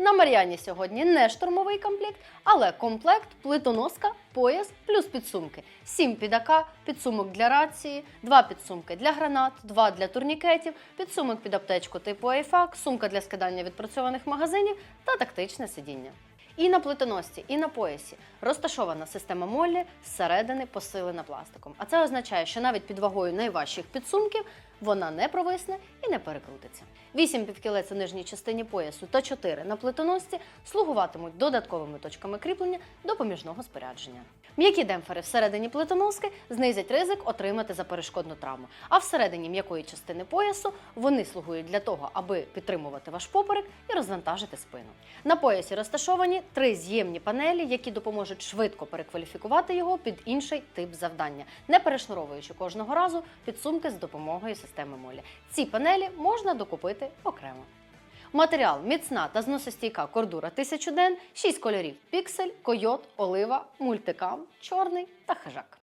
На Мар'яні сьогодні не штурмовий комплект, але комплект, плитоноска, пояс плюс підсумки. Сім підака, підсумок для рації, два підсумки для гранат, два для турнікетів, підсумок під аптечку типу Айфак, сумка для скидання відпрацьованих магазинів та тактичне сидіння. І на плитоносці, і на поясі розташована система Моллі зсередини посилена пластиком. А це означає, що навіть під вагою найважчих підсумків вона не провисне і не перекрутиться. Вісім півкілець у нижній частині поясу та чотири на плитоносці слугуватимуть додатковими точками кріплення допоміжного спорядження. М'які демпфери всередині плитоноски знизять ризик отримати заперешкодну травму. А всередині м'якої частини поясу вони слугують для того, аби підтримувати ваш поперек і розвантажити спину. На поясі розташовані три з'ємні панелі, які допоможуть швидко перекваліфікувати його під інший тип завдання, не перешнуровуючи кожного разу підсумки з допомогою системи Молі. Ці панелі можна докупити окремо. Матеріал міцна та зносостійка кордура 1000 ден, 6 кольорів піксель, койот, олива, мультикам, чорний та хижак.